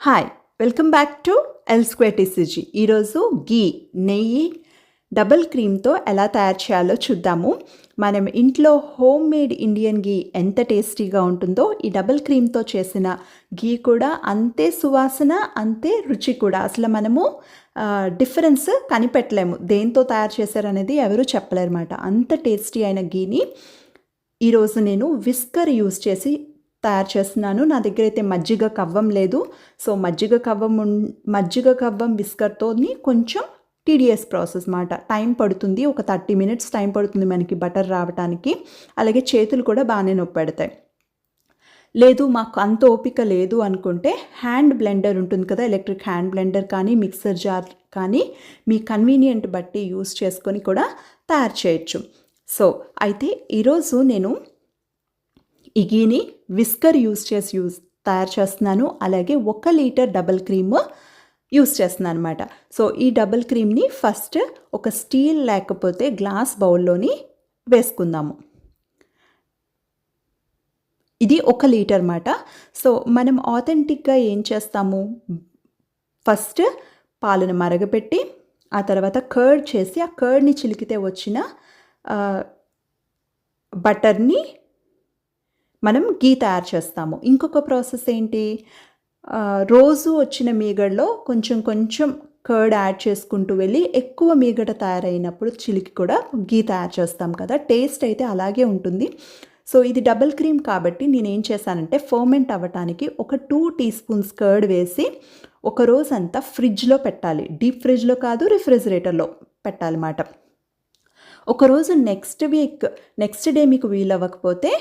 Hi welcome back to L square TCG ఈరోజు గీ నెయ్యి double క్రీమ్తో ఎలా తయారు చేయాలో చూద్దాము. మనం ఇంట్లో హోమ్ మేడ్ ఇండియన్ గీ ఎంత టేస్టీగా ఉంటుందో ఈ డబుల్ క్రీమ్తో చేసిన గీ కూడా అంతే సువాసన అంతే రుచి కూడా. అసలు మనము డిఫరెన్స్ కనిపెట్టలేము. దేంతో తయారు చేశారనేది ఎవరు చెప్పలేరన్నమాట అంత టేస్టీ అయిన గీని ఈరోజు నేను విస్కర్ యూజ్ చేసి తయారు చేస్తున్నాను. నా దగ్గర అయితే మజ్జిగ కవ్వం లేదు. సో మజ్జిగ కవ్వం ఉన్- మజ్జిగ కవ్వం విస్కర్తోని కొంచెం టీడీఎస్ ప్రాసెస్ మాట. టైం పడుతుంది. ఒక థర్టీ మినిట్స్ టైం పడుతుంది మనకి బటర్ రావడానికి అలాగే చేతులు కూడా బాగానే నొప్పి పెడతాయి. లేదు మాకు అంత ఓపిక లేదు అనుకుంటే హ్యాండ్ బ్లెండర్ ఉంటుంది కదా ఎలక్ట్రిక్ హ్యాండ్ బ్లెండర్ కానీ మిక్సర్ జార్ కానీ మీ కన్వీనియంట్ బట్టి యూస్ చేసుకొని కూడా తయారు చేయొచ్చు. సో అయితే ఈరోజు నేను ఈ విస్కర్ యూస్ చేసి యూస్ తయారు చేస్తున్నాను. అలాగే ఒక లీటర్ డబల్ క్రీమ్ యూస్ చేస్తున్నాను అనమాట సో ఈ డబల్ క్రీమ్ని ఫస్ట్ ఒక స్టీల్ లేకపోతే గ్లాస్ బౌల్లోని వేసుకుందాము. ఇది ఒక లీటర్ అన్నమాట. సో మనం ఆథెంటిక్గా ఏం చేస్తాము? ఫస్ట్ పాలను మరగపెట్టి ఆ తర్వాత కర్డ్ చేసి ఆ కర్డ్ని చిలికితే వచ్చిన బటర్ని మనం గీ తయారు చేస్తాము. ఇంకొక ప్రాసెస్ ఏంటి? రోజు వచ్చిన మీగడలో కొంచెం కొంచెం కర్డ్ యాడ్ చేసుకుంటూ వెళ్ళి ఎక్కువ మీగడ తయారైనప్పుడు చిలికి కూడా గీ తయారు చేస్తాం కదా. టేస్ట్ అయితే అలాగే ఉంటుంది. సో ఇది డబుల్ క్రీమ్ కాబట్టి నేను ఏం చేశానంటే ఫర్మెంట్ అవ్వటానికి ఒక టూ టీ స్పూన్స్ కర్డ్ వేసి ఒక రోజంతా ఫ్రిడ్జ్లో పెట్టాలి. డీప్ ఫ్రిడ్జ్లో కాదు రిఫ్రిజిరేటర్లో పెట్టాలన్నమాట. ఒకరోజు నెక్స్ట్ వీక్ నెక్స్ట్ డే మీకు వీలవ్వకపోతే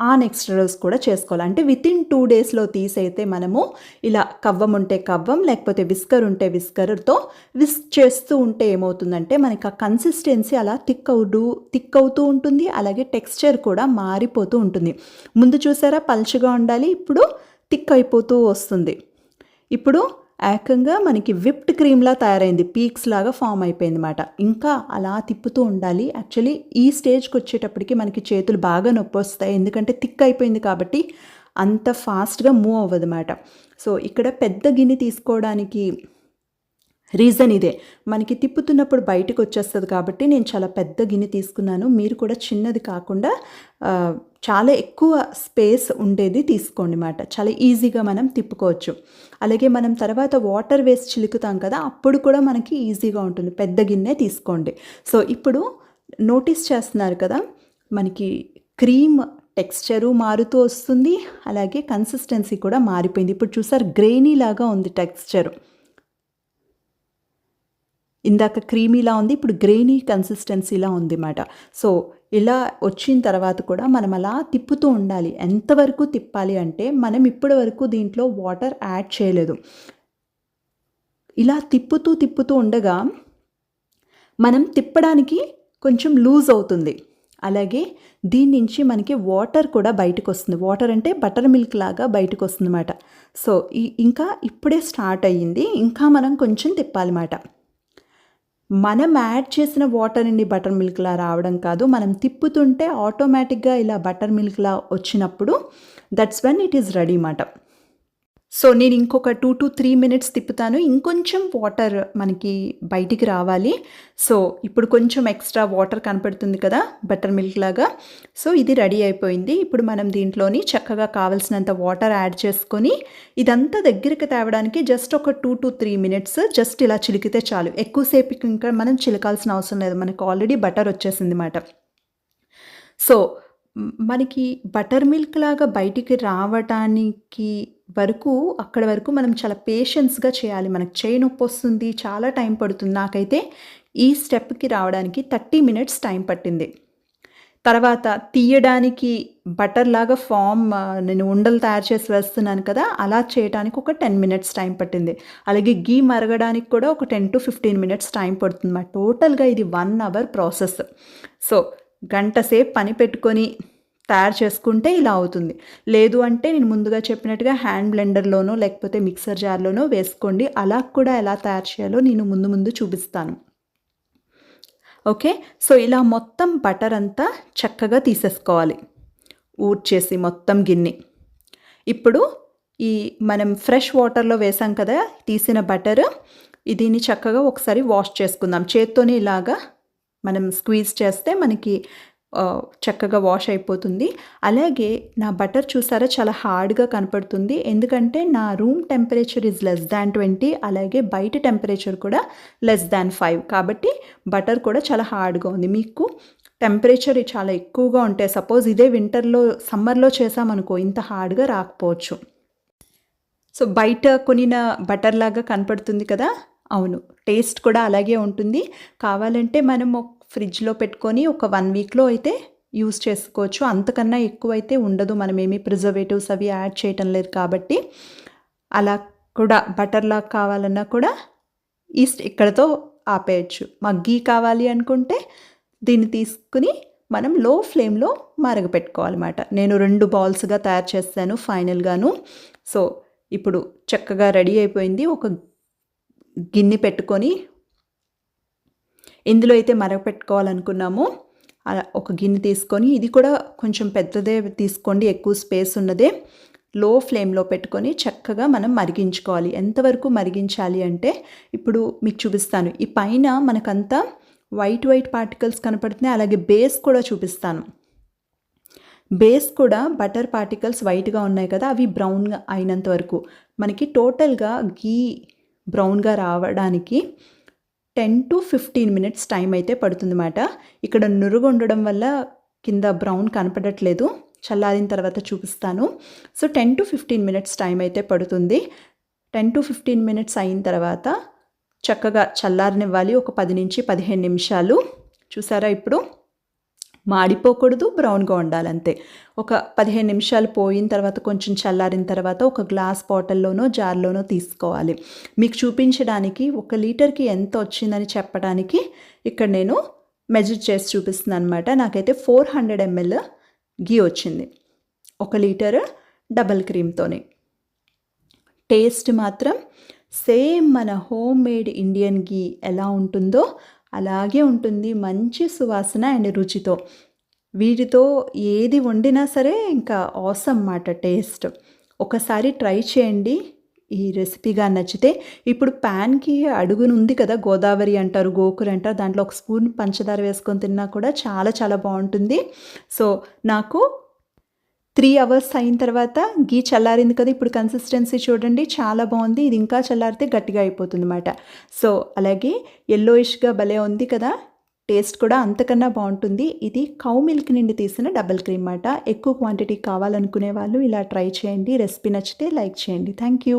ఆ నెక్స్ట్ రోజు కూడా చేసుకోవాలి. అంటే విత్ ఇన్ టూ డేస్లో తీసైతే మనము ఇలా కవ్వం ఉంటే కవ్వం లేకపోతే విస్కర్ ఉంటే విస్కర్తో విస్క్ చేస్తూ ఉంటే ఏమవుతుందంటే మనకి ఆ కన్సిస్టెన్సీ అలా థిక్ అవుడు థిక్ అవుతూ ఉంటుంది. అలాగే టెక్స్చర్ కూడా మారిపోతూ ఉంటుంది. ముందు చూసారా పలుచగా ఉండాలి ఇప్పుడు థిక్ అయిపోతూ వస్తుంది. ఇప్పుడు ఏకంగా మనకి విప్డ్ క్రీమ్లా తయారైంది పీక్స్ లాగా ఫామ్ అయిపోయింది అనమాట ఇంకా అలా తిప్పుతూ ఉండాలి. యాక్చువల్లీ ఈ స్టేజ్కి వచ్చేటప్పటికి మనకి చేతులు బాగా నొప్పి వస్తాయి ఎందుకంటే థిక్ అయిపోయింది కాబట్టి అంత ఫాస్ట్గా మూవ్ అవ్వదు అనమాట సో ఇక్కడ పెద్ద గిన్నె తీసుకోవడానికి రీజన్ ఇదే. మనకి తిప్పుతున్నప్పుడు బయటకు వచ్చేస్తుంది కాబట్టి నేను చాలా పెద్ద గిన్నె తీసుకున్నాను. మీరు కూడా చిన్నది కాకుండా చాలా ఎక్కువ స్పేస్ ఉండేది తీసుకోండి మాట. చాలా ఈజీగా మనం తిప్పుకోవచ్చు. అలాగే మనం తర్వాత వాటర్ వేసి చిలుకుతాం కదా అప్పుడు కూడా మనకి ఈజీగా ఉంటుంది. పెద్ద గిన్నె తీసుకోండి. సో ఇప్పుడు నోటీస్ చేస్తున్నారు కదా మనకి క్రీమ్ టెక్స్చరు మారుతూ వస్తుంది. అలాగే కన్సిస్టెన్సీ కూడా మారిపోయింది. ఇప్పుడు చూసారు గ్రెయినీ లాగా ఉంది టెక్స్చరు ఇందాక క్రీమీలా ఉంది ఇప్పుడు గ్రెయినీ కన్సిస్టెన్సీలా ఉంది అన్నమాట సో ఇలా వచ్చిన తర్వాత కూడా మనం అలా తిప్పుతూ ఉండాలి. ఎంతవరకు తిప్పాలి అంటే మనం ఇప్పటి వరకు దీంట్లో వాటర్ యాడ్ చేయలేదు. ఇలా తిప్పుతూ తిప్పుతూ ఉండగా మనం తిప్పడానికి కొంచెం లూజ్ అవుతుంది. అలాగే దీని నుంచి మనకి వాటర్ కూడా బయటకు వస్తుంది వాటర్ అంటే బటర్ మిల్క్ లాగా బయటకు వస్తుంది అన్నమాట సో ఈ ఇంకా ఇప్పుడే స్టార్ట్ అయ్యింది. ఇంకా మనం కొంచెం తిప్పాలన్నమాట. మనం యాడ్ చేసిన వాటర్ నుండి బటర్ మిల్క్లా రావడం కాదు. మనం తిప్పుతుంటే ఆటోమేటిక్గా ఇలా బటర్ మిల్క్లా వచ్చినప్పుడు that's when it is ready మాట. సో నేను ఇంకొక టూ టు త్రీ మినిట్స్ తిప్పుతాను. ఇంకొంచెం వాటర్ మనకి బయటికి రావాలి. సో ఇప్పుడు కొంచెం ఎక్స్ట్రా వాటర్ కనపడుతుంది కదా బటర్ మిల్క్ లాగా. సో ఇది రెడీ అయిపోయింది. ఇప్పుడు మనం దీంట్లోని చక్కగా కావలసినంత వాటర్ యాడ్ చేసుకొని ఇదంతా దగ్గరికి తేవడానికి జస్ట్ ఒక two to three minutes just ఇలా చిలికితే చాలు. ఎక్కువసేపు ఇంకా మనం చిలకాల్సిన అవసరం లేదు. మనకు ఆల్రెడీ బటర్ వచ్చేసింది అన్నమాట సో మనకి బటర్ మిల్క్ లాగా బయటికి రావటానికి వరకు అక్కడ వరకు మనం చాలా పేషెన్స్గా చేయాలి. మనకు చేయి నొప్పి వస్తుంది చాలా టైం పడుతుంది. నాకైతే ఈ స్టెప్కి రావడానికి థర్టీ మినిట్స్ టైం పట్టింది. తర్వాత తీయడానికి బటర్ లాగా ఫామ్ నేను ఉండలు తయారు చేసి వేస్తున్నాను కదా అలా చేయడానికి ఒక టెన్ మినిట్స్ టైం పట్టింది. అలాగే గీ మరగడానికి కూడా ఒక ten to fifteen minutes time పడుతుంది. మా టోటల్గా ఇది వన్ అవర్ ప్రాసెస్. సో గంట సేపు పని పెట్టుకొని తయారు చేసుకుంటే ఇలా అవుతుంది. లేదు అంటే నేను ముందుగా చెప్పినట్టుగా హ్యాండ్ బ్లెండర్లోనో లేకపోతే మిక్సర్ జార్లోనో వేసుకోండి. అలా కూడా ఎలా తయారు చేయాలో నేను ముందు ముందు చూపిస్తాను. ఓకే? సో ఇలా మొత్తం బటర్ అంతా చక్కగా తీసేసుకోవాలి. ఊడ్చేసి మొత్తం గిన్నె. ఇప్పుడు ఈ మనం ఫ్రెష్ వాటర్లో వేసాం కదా తీసిన బటర్ దీన్ని చక్కగా ఒకసారి వాష్ చేసుకుందాం. చేత్తోనే ఇలాగా మనం స్క్వీజ్ చేస్తే మనకి చక్కగా వాష్ అయిపోతుంది. అలాగే నా బటర్ చూసారా చాలా హార్డ్గా కనపడుతుంది. ఎందుకంటే నా room temperature is less than twenty అలాగే బయట టెంపరేచర్ కూడా లెస్ దాన్ ఫైవ్ కాబట్టి బటర్ కూడా చాలా హార్డ్గా ఉంది. మీకు టెంపరేచర్ చాలా ఎక్కువగా ఉంటే సపోజ్ ఇదే వింటర్లో సమ్మర్లో చేసామనుకో ఇంత హార్డ్గా రాకపోవచ్చు. సో బయట కొనిన బటర్ లాగా కనపడుతుంది కదా? అవును. టేస్ట్ కూడా అలాగే ఉంటుంది. కావాలంటే మనం ఫ్రిడ్జ్లో పెట్టుకొని ఒక వన్ వీక్లో అయితే యూస్ చేసుకోవచ్చు. అంతకన్నా ఎక్కువ అయితే ఉండదు. మనం ప్రిజర్వేటివ్స్ అవి యాడ్ చేయటం లేదు కాబట్టి. అలా కూడా బటర్లా కావాలన్నా కూడా ఈ ఇక్కడతో ఆపేయచ్చు. మగ్గీ కావాలి అనుకుంటే దీన్ని తీసుకుని మనం లో ఫ్లేమ్లో మరగపెట్టుకోవాలన్నమాట. నేను రెండు బాల్స్గా తయారు చేస్తాను ఫైనల్గాను. సో ఇప్పుడు చక్కగా రెడీ అయిపోయింది. ఒక గిన్నె పెట్టుకొని ఇందులో అయితే మరగపెట్టుకోవాలనుకున్నామో. అలా ఒక గిన్నె తీసుకొని ఇది కూడా కొంచెం పెద్దదే తీసుకోండి ఎక్కువ స్పేస్ ఉన్నదే. లో ఫ్లేమ్లో పెట్టుకొని చక్కగా మనం మరిగించుకోవాలి. ఎంతవరకు మరిగించాలి అంటే ఇప్పుడు మీకు చూపిస్తాను. ఈ పైన మనకంతా వైట్ వైట్ పార్టికల్స్ కనపడుతున్నాయి అలాగే బేస్ కూడా చూపిస్తాను. బేస్ కూడా బటర్ పార్టికల్స్ వైట్గా ఉన్నాయి కదా అవి బ్రౌన్గా అయినంత వరకు. మనకి టోటల్గా గీ బ్రౌన్గా రావడానికి ten to fifteen minutes time అయితే పడుతుందన్నమాట. ఇక్కడ నురుగు ఉండడం వల్ల కింద బ్రౌన్ కనపడట్లేదు. చల్లారిన తర్వాత చూపిస్తాను. So ten to fifteen minutes time అయితే పడుతుంది. టెన్ టు ఫిఫ్టీన్ మినిట్స్ అయిన తర్వాత చక్కగా చల్లారనివ్వాలి. ఒక పది నుంచి పదిహేను నిమిషాలు. చూసారా ఇప్పుడు? మాడిపోకూడదు బ్రౌన్గా ఉండాలంతే. ఒక పదిహేను నిమిషాలు పోయిన తర్వాత కొంచెం చల్లారిన తర్వాత ఒక గ్లాస్ బాటిల్లోనో జార్లోనో తీసుకోవాలి. మీకు చూపించడానికి ఒక లీటర్కి ఎంత వచ్చిందని చెప్పడానికి ఇక్కడ నేను మెజర్ చేసి చూపిస్తున్నాను అనమాట నాకైతే ఫోర్ హండ్రెడ్ ఎంఎల్ గీ వచ్చింది. ఒక లీటర్ డబల్ క్రీమ్తోనే. టేస్ట్ మాత్రం సేమ్ మన హోమ్ మేడ్ ఇండియన్ గీ ఎలా ఉంటుందో అలాగే ఉంటుంది. మంచి సువాసన అండ్ రుచితో. వీటితో ఏది వండినా సరే ఇంకా ఆసమ్ మాట టేస్ట్ ఒకసారి ట్రై చేయండి. ఈ రెసిపీగా నచ్చితే. ఇప్పుడు ప్యాన్కి అడుగును ఉంది కదా గోదావరి అంటారు గోకురు అంటారు. దాంట్లో ఒక స్పూన్ పంచదార వేసుకొని తిన్నా కూడా చాలా చాలా బాగుంటుంది. సో నాకు త్రీ అవర్స్ అయిన తర్వాత గీ చల్లారింది కదా ఇప్పుడు కన్సిస్టెన్సీ చూడండి చాలా బాగుంది. ఇది ఇంకా చల్లారితే గట్టిగా అయిపోతుంది అనమాట సో అలాగే ఎల్లోయిష్గా భలే ఉంది కదా టేస్ట్ కూడా అంతకన్నా బాగుంటుంది. ఇది కౌ మిల్క్ నుండి తీసిన డబల్ క్రీమ్ మాట ఎక్కువ క్వాంటిటీ కావాలనుకునే వాళ్ళు ఇలా ట్రై చేయండి. రెసిపీ నచ్చితే లైక్ చేయండి. Thank you